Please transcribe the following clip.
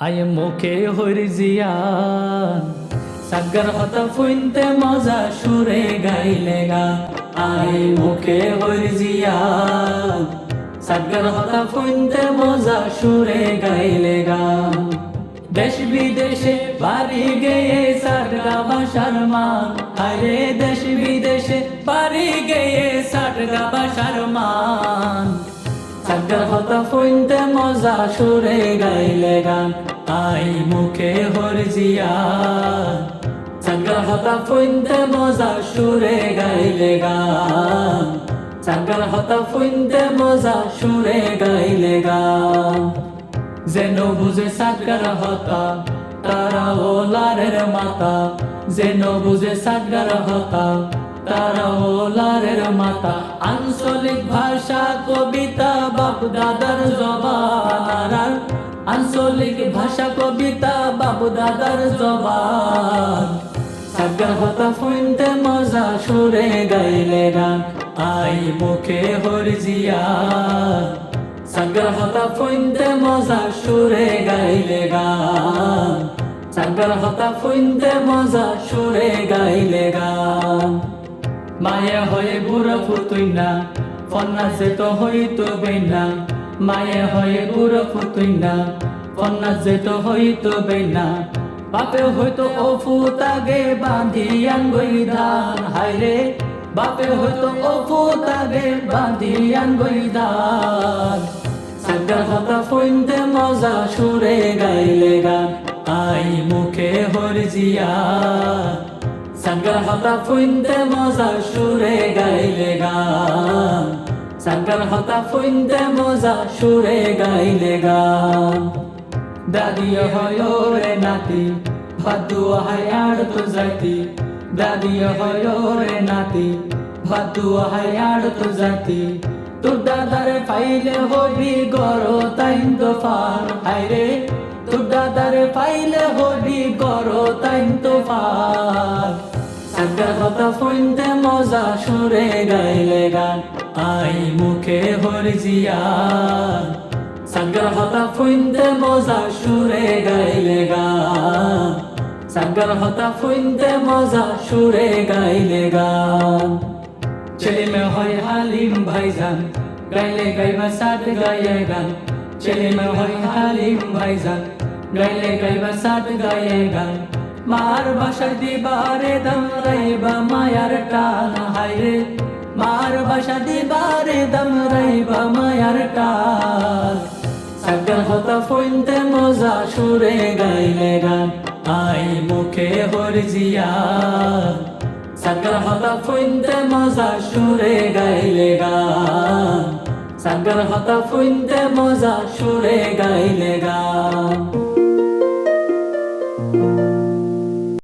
আয় মুখে হরি জিয়ান। সাগর হত ফুইনতে মজা সুরে গাইলে গা। আয় মুখে হরি জিয়ান। সাগর হত ফুইনতে মজা সুরে গাইলে গা। দেশ বিদেশে বাড়ি গেয়ে সারগা বাসার মান। আরে দেশ বিদেশে বাড়ি গেয়ে সারগা বাসার মান। ফুইনতে মজা, সুরে গাইলে গান আই মুখে হরজিয়া। সাগর হত ফুইনতে মজা, সুরে গাইলে গান সাগর হত ফুইনতে মজা, সুরে গাইলে গান। যেন বুঝে সাগর হতা, তারা ওলারের মাতা, যেন বুঝে সাগর হতা তারা ওলারের মাতা। আঞ্চলিক ভাষা কবিতা বাপ দাদার জবান। আঞ্চলিক ভাষা কবিতা বাপ দাদার জবান। সাগর হতা ফুইনতে মজা সুরে গাইলে গান আই মুখে হরজিয়া সাগর হতা ফুইনতে মজা সুরে গাইলে গান সাগর হতা ফুইনতে মজা সুরে গাইলে গান মায়া হয়ে বুড়ো ফুতুই না, ফন্না যে তো হইতো বেনা মায়া হয়ে বুড়ো ফুতুই না, ফন্না যে তো হইতো বেনা বাপে হয়তো ও ফুতাগে বাঁধি আনগই ধান হায়রে বাপে হয়তো ও ফুতাগে বাঁধি আনগই ধান সাগর হতা ফুইনতে মজা সুরে গাইলে গান। আই মুখে হরজিয়া। সাগর হতা ফুইনতে মজা সুরে গাইলে গান। সাগর হতা ফুইনতে মজা সুরে গাইলে গান। দাদিও হয় রে নাতি, ভাদু হায়ার তো জাতি। দাদিও হয় রে নাতি, ভাদু হায়ার তো জাতি। তোর দাদারে পাইলে হবি গরো তাইন ফার। হায়রে তোর দাদারে পাইলে হবি গরো তাইন তো ফার সাগর হতা মজা, সুরে গাইলে গান। আই মুখে হরজিয়া। সাগর হতা ফুইনতে মজা, সুরে গাইলে গান। সাগর হতা ফুইনতে মজা, সুরে গাইলে গান। ছেলে মে হয় হালিম ভাইজান, গাইলে গাইবা সাত গায়ে গান। ছেলে মে হয় হালিম ভাইজান, গাইলে গাইবা সাত গায়ে গান। মার বাসা দিবারে দম রাইবা, মায়ার টান হাইরে মার বাসা দিবারে দম রাইবা, মায়ার টান। সাগর হতা ফুইনতে মজা, সুরে গাইলে গান। আই মুখে হরজিয়া সাগর হতা ফুইনতে মজা, সুরে গাইলে গান। সাগর হতা ফুইনতে মজা, সুরে গাইলে